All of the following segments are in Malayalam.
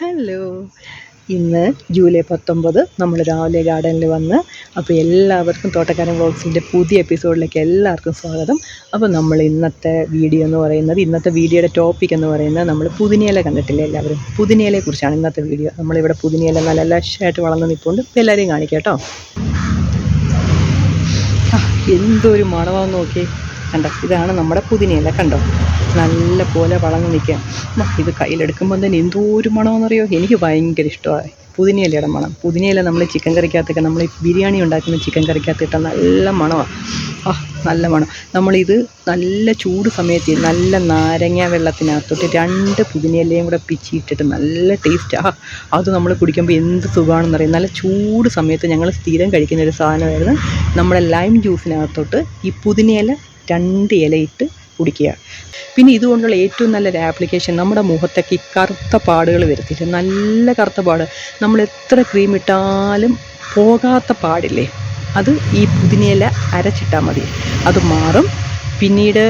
ഹലോ ഇന്ന് ജൂലൈ പത്തൊമ്പത് നമ്മൾ രാവിലെ ഗാർഡനിൽ വന്ന് അപ്പോൾ എല്ലാവർക്കും തോട്ടക്കാരൻ വ്ളോഗ്സിന്റെ പുതിയ എപ്പിസോഡിലേക്ക് എല്ലാവർക്കും സ്വാഗതം. അപ്പോൾ നമ്മൾ ഇന്നത്തെ വീഡിയോ എന്ന് പറയുന്നത് ഇന്നത്തെ വീഡിയോയുടെ ടോപ്പിക് എന്ന് പറയുന്നത് നമ്മൾ പുതിനയില കണ്ടിട്ടില്ലേ എല്ലാവരും? പുതിനയിലയെ കുറിച്ചാണ് ഇന്നത്തെ വീഡിയോ. നമ്മളിവിടെ പുതിനയില നല്ല ലക്ഷമായിട്ട് വളർന്ന് നിൽപ്പുണ്ട്. ഇപ്പോൾ എല്ലാവരെയും കാണിക്കാം കേട്ടോ. എന്തൊരു മണവാന്ന് നോക്കി കണ്ടോ? ഇതാണ് നമ്മുടെ പുതിനയില കണ്ടോ? നല്ല പോലെ വളർന്ന് നിൽക്കുക. ഇത് കയ്യിലെടുക്കുമ്പോൾ തന്നെ എന്തോ ഒരു മണമെന്നറിയോ എനിക്ക് ഭയങ്കര ഇഷ്ടമായി പുതിനയിലയുടെ മണം. പുതിനയില നമ്മൾ ചിക്കൻ കറിക്കകത്തൊക്കെ നമ്മൾ ബിരിയാണി ഉണ്ടാക്കുന്ന ചിക്കൻ കറിക്കകത്ത് ഇട്ടാൽ നല്ല മണമാണ്. ആ നല്ല മണം. നമ്മളിത് നല്ല ചൂട് സമയത്ത് നല്ല നാരങ്ങ വെള്ളത്തിനകത്തോട്ട് രണ്ട് പുതിനയിലയും കൂടെ പിച്ചിയിട്ടിട്ട് നല്ല ടേസ്റ്റ് ആ അത് നമ്മൾ കുടിക്കുമ്പോൾ എന്ത് സുഖമാണെന്നറിയാം. നല്ല ചൂട് സമയത്ത് ഞങ്ങൾ സ്ഥിരം കഴിക്കുന്ന ഒരു സാധനമായിരുന്നു നമ്മുടെ ലൈം ജ്യൂസിനകത്തോട്ട് ഈ പുതിനയില രണ്ട് ഇലയിട്ട് കുടിക്കുക. പിന്നെ ഇതുകൊണ്ടുള്ള ഏറ്റവും നല്ലൊരു ആപ്ലിക്കേഷൻ നമ്മുടെ മുഖത്തൊക്കെ ഈ കറുത്ത പാടുകൾ വരത്തില്ല നല്ല കറുത്ത പാട്. നമ്മൾ എത്ര ക്രീം ഇട്ടാലും പോകാത്ത പാടില്ലേ? അത് ഈ പുതിനയില അരച്ചിട്ടാൽ മതി. അത് മാറും. പിന്നീട്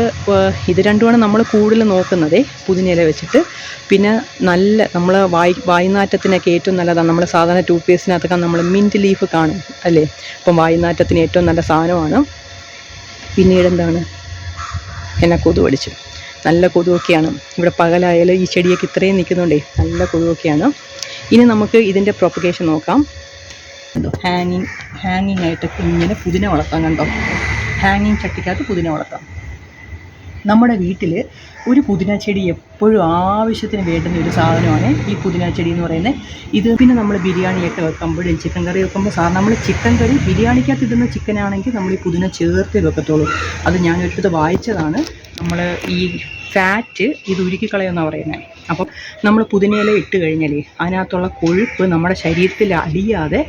ഇത് രണ്ടുമാണ് നമ്മൾ കൂടുതൽ നോക്കുന്നതേ. പുതിനയില വെച്ചിട്ട്. പിന്നെ നല്ല നമ്മൾ വായി വായുനാറ്റത്തിനൊക്കെ ഏറ്റവും നല്ലതാണ്. നമ്മൾ സാധാരണ ടൂത്ത് പേസ്റ്റിനകത്തൊക്കെ നമ്മൾ മിന്റ് ലീഫ് കാണും അല്ലേ? അപ്പം വായുനാറ്റത്തിന് ഏറ്റവും നല്ല സാധനമാണ്. പിന്നീട് എന്താണ് എന്നെ കൊതു അടിച്ചു. നല്ല കൊതുവൊക്കെയാണ് ഇവിടെ പകലായാലും ഈ ചെടിയൊക്കെ ഇത്രയും നിൽക്കുന്നുണ്ടേ. നല്ല കൊതുവൊക്കെയാണ് ഇനി നമുക്ക് ഇതിന്റെ പ്രൊപ്പഗേഷൻ നോക്കാം. കണ്ടോ? ഹാങ്ങിങ് ഹാങ്ങിങ് ആയിട്ട് ഇങ്ങനെ പുതിന വളർത്താം കണ്ടോ? ഹാങ്ങിങ് ചട്ടിക്കകത്ത് പുതിന വളർത്താം. നമ്മുടെ വീട്ടിൽ ഒരു പുതിന ചെടി എപ്പോഴും ആവശ്യത്തിന് വേണ്ടുന്ന ഒരു സാധനമാണ് ഈ പുതിന ചെടി എന്ന് പറയുന്നത്. ഇത് പിന്നെ നമ്മൾ ബിരിയാണിയൊക്കെ വെക്കുമ്പോഴും ചിക്കൻ കറി വെക്കുമ്പോൾ സാർ നമ്മൾ ചിക്കൻ കറി ബിരിയാണിക്കകത്ത് ഇടുന്ന ചിക്കനാണെങ്കിൽ നമ്മൾ ഈ പുതിന ചേർത്തേ വെക്കത്തുള്ളൂ. അത് ഞാൻ ഒരിടത്ത് വായിച്ചതാണ്. നമ്മൾ ഈ ഫാറ്റ് ഇത് ഉരുക്കിക്കളയെന്നാണ് പറയുന്നത് അപ്പം നമ്മൾ പുതിനയില ഇട്ട് കഴിഞ്ഞാൽ അതിനകത്തുള്ള കൊഴുപ്പ് നമ്മുടെ ശരീരത്തിൽ അടിയാതെ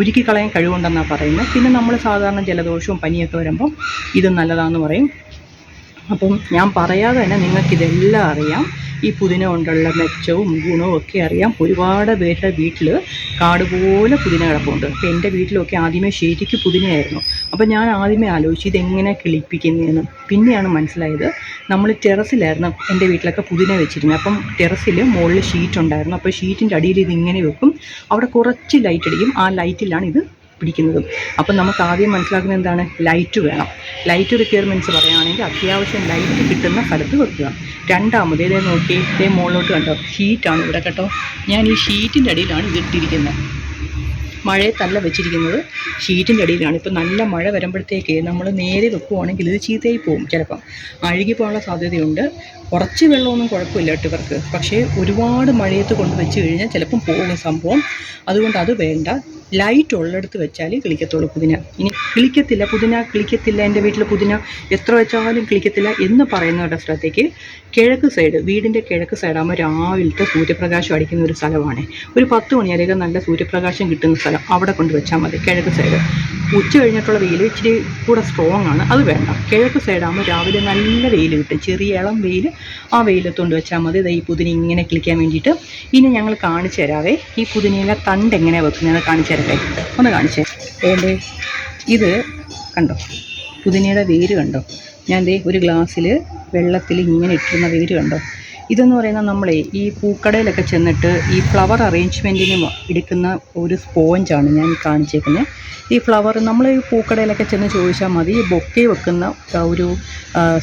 ഉരുക്കിക്കളയാൻ കഴിവുണ്ടെന്നാണ് പറയുന്നത്. പിന്നെ നമ്മൾ സാധാരണ ജലദോഷവും പനിയൊക്കെ വരുമ്പം ഇത് നല്ലതാണെന്ന് പറയും. അപ്പം ഞാൻ പറയാതെ തന്നെ നിങ്ങൾക്കിതെല്ലാം അറിയാം. ഈ പുതിന കൊണ്ടുള്ള മെച്ചവും ഗുണവും ഒക്കെ അറിയാം. ഒരുപാട് പേരുടെ വീട്ടിൽ കാട് പോലെ പുതിന കിടപ്പുണ്ട്. അപ്പോൾ എന്റെ വീട്ടിലൊക്കെ ആദ്യമേ ശരിക്ക് പുതിനയായിരുന്നു. അപ്പോൾ ഞാൻ ആദ്യമേ ആലോചിച്ചു ഇതെങ്ങനെ കിളിപ്പിക്കുന്നതെന്ന് പിന്നെയാണ് മനസ്സിലായത് നമ്മൾ ടെറസിലായിരുന്നു എന്റെ വീട്ടിലൊക്കെ പുതിന വെച്ചിരുന്നത്. അപ്പം ടെറസിൽ മുകളിൽ ഷീറ്റ് ഉണ്ടായിരുന്നു. അപ്പോൾ ഷീറ്റിന്റെ അടിയിൽ ഇതിങ്ങനെ വെക്കും. അവിടെ കുറച്ച് ലൈറ്റ് അടിക്കും ആ ലൈറ്റിലാണ് ഇത് പിടിക്കുന്നതും. അപ്പം നമുക്ക് ആദ്യം മനസ്സിലാക്കുന്നത് എന്താണ്? ലൈറ്റ് വേണം. ലൈറ്റ് റിക്വയർമെന്റ്സ് പറയുകയാണെങ്കിൽ അത്യാവശ്യം ലൈറ്റ് കിട്ടുന്ന സ്ഥലത്ത് വെക്കുക. രണ്ടാമത് ഇതേ നോക്കി ഇതേ മുകളിലോട്ട് കണ്ടോ? ഷീറ്റാണ് ഇവിടെ കേട്ടോ. ഞാൻ ഈ ഷീറ്റിന്റെ അടിയിലാണ് ഇതിട്ടിരിക്കുന്നത് മഴയെ തല്ല വെച്ചിരിക്കുന്നത് ഷീറ്റിന്റെ അടിയിലാണ്. ഇപ്പോൾ നല്ല മഴ വരുമ്പോഴത്തേക്ക് നമ്മൾ നേരെ വെക്കുവാണെങ്കിൽ ഇത് ചീത്തയായി പോകും ചിലപ്പം. അഴുകി പോകാനുള്ള സാധ്യതയുണ്ട്. കുറച്ച് വെള്ളമൊന്നും കുഴപ്പമില്ല കേട്ടോ ഇവർക്ക്. പക്ഷേ ഒരുപാട് മഴയത്ത് കൊണ്ട് വെച്ച് കഴിഞ്ഞാൽ ചിലപ്പം പോകുന്ന സംഭവം. അതുകൊണ്ട് അത് വേണ്ട. ലൈറ്റ് ഉള്ളിടത്ത് വെച്ചാലേ കിളിക്കത്തുള്ളൂ പുതിന. ഇനി കിളിക്കത്തില്ല പുതിന കിളിക്കത്തില്ല എന്റെ വീട്ടിൽ പുതിന എത്ര വെച്ചാലും കിളിക്കത്തില്ല എന്ന് പറയുന്നവരുടെ സ്ഥലത്തേക്ക് കിഴക്ക് സൈഡ് വീടിന്റെ കിഴക്ക് സൈഡാകുമ്പോൾ രാവിലത്തെ സൂര്യപ്രകാശം അടിക്കുന്ന ഒരു സ്ഥലമാണ്. ഒരു പത്ത് മണിയധികം നല്ല സൂര്യപ്രകാശം കിട്ടുന്ന സ്ഥലം അവിടെ കൊണ്ട് വെച്ചാൽ മതി കിഴക്ക് സൈഡ് ഉച്ച കഴിഞ്ഞിട്ടുള്ള വെയിൽ ഇച്ചിരി കൂടെ സ്ട്രോങ് ആണ്. അത് വേണ്ട. കിഴക്ക് സൈഡാകുമ്പോൾ രാവിലെ നല്ല വെയിൽ കിട്ടും. ചെറിയ ഇളം വെയിൽ ആ വെയിലത്തുകൊണ്ട് വെച്ചാൽ മതി. ഈ പുതിന ഇങ്ങനെ കിളിക്കാൻ വേണ്ടിയിട്ട്. ഇനി ഞങ്ങൾ കാണിച്ചു തരാവേ. ഈ പുതിനയിലെ തണ്ട് എങ്ങനെയാണ് വെക്കുന്നത്? കാണിച്ചു തരട്ടെ? ഒന്ന് കാണിച്ചേ ഏണ്ടേ? ഇത് കണ്ടോ? പുതിനയുടെ വേര് കണ്ടോ? ഞാൻ ദേ ഒരു ഗ്ലാസ്സിൽ വെള്ളത്തിൽ ഇങ്ങനെ ഇട്ടിരുന്ന വേര് കണ്ടോ? ഇതെന്ന് പറയുന്നത് നമ്മളെ ഈ പൂക്കടയിലൊക്കെ ചെന്നിട്ട് ഈ ഫ്ലവർ അറേഞ്ച്മെന്റിന് എടുക്കുന്ന ഒരു സ്പോഞ്ചാണ് ഞാൻ കാണിച്ചേക്കുന്നത് ഈ ഫ്ലവർ നമ്മൾ ഈ പൂക്കടയിലൊക്കെ ചെന്ന് ചോദിച്ചാൽ മതി. ബൊക്കെ വെക്കുന്ന ഒരു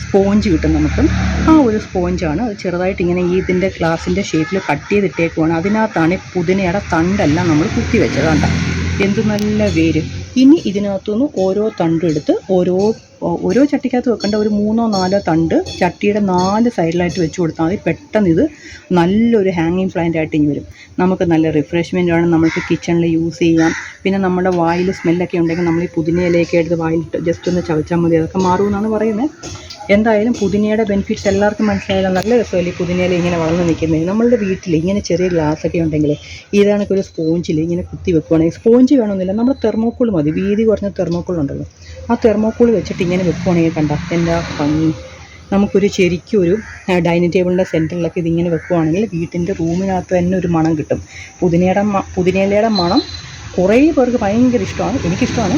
സ്പോഞ്ച് കിട്ടും നമുക്ക്. ആ ഒരു സ്പോഞ്ചാണ് അത് ചെറുതായിട്ട് ഇങ്ങനെ ഈ ഇതിന്റെ ഗ്ലാസിന്റെ ഷേപ്പിൽ കട്ട് ചെയ്തിട്ടേക്കുവാണ്. അതിനകത്താണ് പുതിനയുടെ തണ്ടെല്ലാം നമ്മൾ കുത്തി വെച്ചത് കണ്ട? എന്ത് നല്ല വേര്. ഇനി ഇതിനകത്തുനിന്ന് ഓരോ തണ്ടും എടുത്ത് ഓരോ ഓരോ ചട്ടിക്കകത്ത് വെക്കേണ്ട ഒരു മൂന്നോ നാലോ തണ്ട് ചട്ടിയുടെ നാല് സൈഡിലായിട്ട് വെച്ച് കൊടുത്താൽ മതി. പെട്ടെന്ന് ഇത് നല്ലൊരു ഹാങ്ങിങ് പ്ലാന്റ് ആയിട്ട് ഇനി വരും. നമുക്ക് നല്ല റിഫ്രഷ്മെന്റ് വേണം. നമുക്ക് കിച്ചണിൽ യൂസ് ചെയ്യാം. പിന്നെ നമ്മുടെ വായിൽ സ്മെല്ലൊക്കെ ഉണ്ടെങ്കിൽ നമ്മൾ ഈ പുതിനയിലയൊക്കെ എടുത്ത് വായിലിട്ട് ജസ്റ്റ് ഒന്ന് ചവച്ചാൽ മതി. അതൊക്കെ മാറുമെന്നാണ് പറയുന്നത്. എന്തായാലും പുതിനയുടെ ബെനിഫിറ്റ്സ് എല്ലാവർക്കും മനസ്സിലായാലും നല്ല രസമല്ലേ ഈ പുതിനയില ഇങ്ങനെ വളർന്ന് നിൽക്കുന്നത്? നമ്മളുടെ വീട്ടിൽ ഇങ്ങനെ ചെറിയ ഗ്ലാസ് ഒക്കെ ഉണ്ടെങ്കിൽ ഇതാണെങ്കിൽ ഒരു സ്പോഞ്ചിൽ ഇങ്ങനെ കുത്തി വെക്കുവാണെങ്കിൽ സ്പോഞ്ച് വേണമെന്നില്ല നമ്മൾ തെർമോക്കോൾ മതി. വീതി കുറഞ്ഞ തെർമോക്കോൾ ഉണ്ടല്ലോ. ആ തെർമോക്കോൾ വെച്ചിട്ട് ഇങ്ങനെ വെക്കുവാണെങ്കിൽ കണ്ട എന്താ ഭംഗി. നമുക്കൊരു ശരിക്കും ഒരു ഡൈനിങ് ടേബിളിന്റെ സെന്ററിലൊക്കെ ഇതിങ്ങനെ വെക്കുവാണെങ്കിൽ വീട്ടിന്റെ റൂമിനകത്ത് തന്നെ ഒരു മണം കിട്ടും. പുതിനയുടെ പുതിനയിലയുടെ മണം കുറേ പേർക്ക് ഭയങ്കര ഇഷ്ടമാണ്. എനിക്കിഷ്ടമാണ്.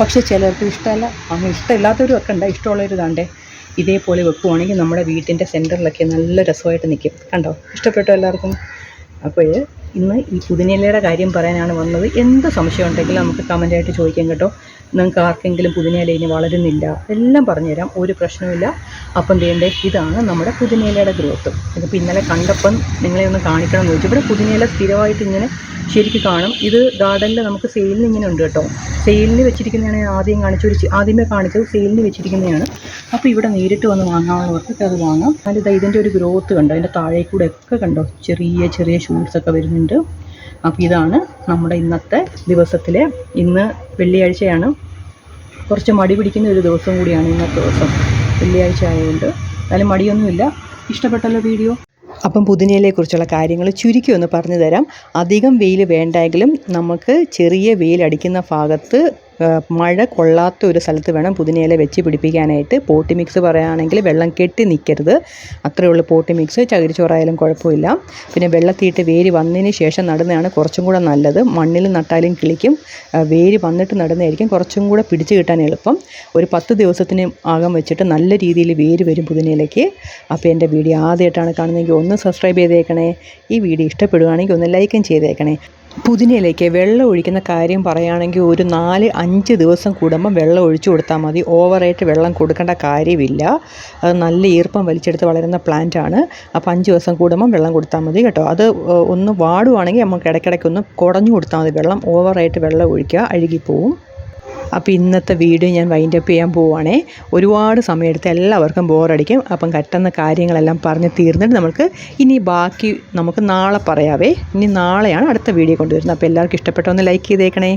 പക്ഷെ ചിലർക്ക് ഇഷ്ടമല്ല. അങ്ങനെ ഇഷ്ടമില്ലാത്തവരും ഒക്കെ ഉണ്ട്. ഇഷ്ടമുള്ളവർ കണ്ടേ ഇതേപോലെ വെക്കുവാണെങ്കിൽ നമ്മുടെ വീട്ടിന്റെ സെന്ററിലൊക്കെ നല്ല രസമായിട്ട് നിൽക്കും. കണ്ടോ? ഇഷ്ടപ്പെട്ടോ എല്ലാവർക്കും? അപ്പോൾ ഇന്ന് ഈ പുതിനയിലയുടെ കാര്യം പറയാനാണ് വന്നത്. എന്ത് സംശയം ഉണ്ടെങ്കിലും നമുക്ക് കമന്റായിട്ട് ചോദിക്കാം കേട്ടോ. നിങ്ങൾക്ക് ആർക്കെങ്കിലും പുതിനയില ഇനി വളരുന്നില്ല എല്ലാം പറഞ്ഞുതരാം ഒരു പ്രശ്നവുമില്ല. അപ്പം ചെയ്യേണ്ടേ ഇതാണ് നമ്മുടെ പുതിനയിലയുടെ ഗ്രോത്ത് ഇതിപ്പോൾ ഇന്നലെ കണ്ടപ്പം നിങ്ങളെ ഒന്ന് കാണിക്കണം എന്ന് ചോദിച്ചു ഇവിടെ പുതിനയില സ്ഥിരമായിട്ട് ഇങ്ങനെ ശരിക്കും കാണും. ഇത് ഗാർഡനിൽ നമുക്ക് സെയിലിന് ഇങ്ങനെ ഉണ്ട് കേട്ടോ. സെയിലിന് വെച്ചിരിക്കുന്നതാണ് ആദ്യം കാണിച്ചു ഒരു ആദ്യമേ കാണിച്ചത് സെയിലിന് വെച്ചിരിക്കുന്നതാണ്. അപ്പോൾ ഇവിടെ നേരിട്ട് വന്ന് വാങ്ങാനുള്ളവർക്ക് അത് വാങ്ങാം. ഇതാ ഇതിന്റെ ഒരു ഗ്രോത്ത് കണ്ടോ? അതിന്റെ താഴെ കൂടെ ഒക്കെ കണ്ടോ? ചെറിയ ചെറിയ ഷൂട്ട്സൊക്കെ വരുന്നുണ്ട്. അപ്പോൾ ഇതാണ് നമ്മുടെ ഇന്നത്തെ ദിവസത്തിലെ ഇന്ന് വെള്ളിയാഴ്ചയാണ്. കുറച്ച് മടി പിടിക്കുന്ന ഒരു ദിവസം കൂടിയാണ് ഇന്നത്തെ ദിവസം. വെള്ളിയാഴ്ച ആയതുകൊണ്ട് എന്നാലും മടിയൊന്നുമില്ല. ഇഷ്ടപ്പെട്ടല്ലോ വീഡിയോ? അപ്പം പുതിനയിലെക്കുറിച്ചുള്ള കാര്യങ്ങൾ ചുരുക്കി ഒന്ന് പറഞ്ഞു തരാം. അധികം വെയിൽ വേണ്ടെങ്കിലും നമുക്ക് ചെറിയ വെയിൽ അടിക്കുന്ന ഭാഗത്ത് മഴ കൊള്ളാത്ത ഒരു സ്ഥലത്ത് വേണം പുതിനയില വെച്ച് പിടിപ്പിക്കാനായിട്ട്. പോട്ടി മിക്സ് പറയുകയാണെങ്കിൽ വെള്ളം കെട്ടി നിൽക്കരുത് അത്രയേ ഉള്ളൂ പോട്ടി മിക്സ് ചകിരിച്ചോറായാലും കുഴപ്പമില്ല. പിന്നെ വെള്ളത്തിയിട്ട് വേര് വന്നതിന് ശേഷം നടുന്നതാണ് കുറച്ചും കൂടെ നല്ലത്. മണ്ണിൽ നട്ടാലും കിളിക്കും. വേര് വന്നിട്ട് നടുന്നതായിരിക്കും. കുറച്ചും കൂടെ പിടിച്ച് കിട്ടാൻ എളുപ്പം. ഒരു പത്ത് ദിവസത്തിന് ആകം വെച്ചിട്ട് നല്ല രീതിയിൽ വേര് വരും പുതിനയിലേക്ക് അപ്പോൾ എന്റെ വീഡിയോ ആദ്യമായിട്ടാണ് കാണുന്നതെങ്കിൽ ഒന്ന് സബ്സ്ക്രൈബ് ചെയ്തേക്കണേ. ഈ വീഡിയോ ഇഷ്ടപ്പെടുകയാണെങ്കിൽ ഒന്ന് ലൈക്കും ചെയ്തേക്കണേ. പുതിനയിലേക്ക് വെള്ളം ഒഴിക്കുന്ന കാര്യം പറയുകയാണെങ്കിൽ ഒരു നാല് അഞ്ച് ദിവസം കൂടുമ്പം വെള്ളം ഒഴിച്ചു കൊടുത്താൽ മതി. ഓവറായിട്ട് വെള്ളം കൊടുക്കേണ്ട കാര്യമില്ല. അത് നല്ല ഈർപ്പം വലിച്ചെടുത്ത് വളരുന്ന പ്ലാന്റ് ആണ്. അപ്പോൾ അഞ്ച് ദിവസം കൂടുമ്പം വെള്ളം കൊടുത്താൽ മതി കേട്ടോ. അത് ഒന്ന് വാടുവാണെങ്കിൽ നമുക്ക് ഇടയ്ക്കിടയ്ക്ക് ഒന്ന് കുടഞ്ഞു കൊടുത്താൽ മതി വെള്ളം. ഓവറായിട്ട് വെള്ളം ഒഴിക്കുക അഴുകിപ്പോവും. അപ്പോൾ ഇന്നത്തെ വീഡിയോ ഞാൻ വൈൻഡ് അപ്പ് ചെയ്യാൻ പോവുകയാണേ ഒരുപാട് സമയമെടുത്ത് എല്ലാവർക്കും ബോറടിക്കും അപ്പം കട്ടെന്ന കാര്യങ്ങളെല്ലാം പറഞ്ഞ് തീർന്നിട്ട് നമുക്ക് ഇനി ബാക്കി നമുക്ക് നാളെ പറയാവേ. ഇനി നാളെയാണ് അടുത്ത വീഡിയോ കൊണ്ടുവരുന്നത്. അപ്പോൾ എല്ലാവർക്കും ഇഷ്ടപ്പെട്ടൊന്ന് ലൈക്ക് ചെയ്തേക്കണേ.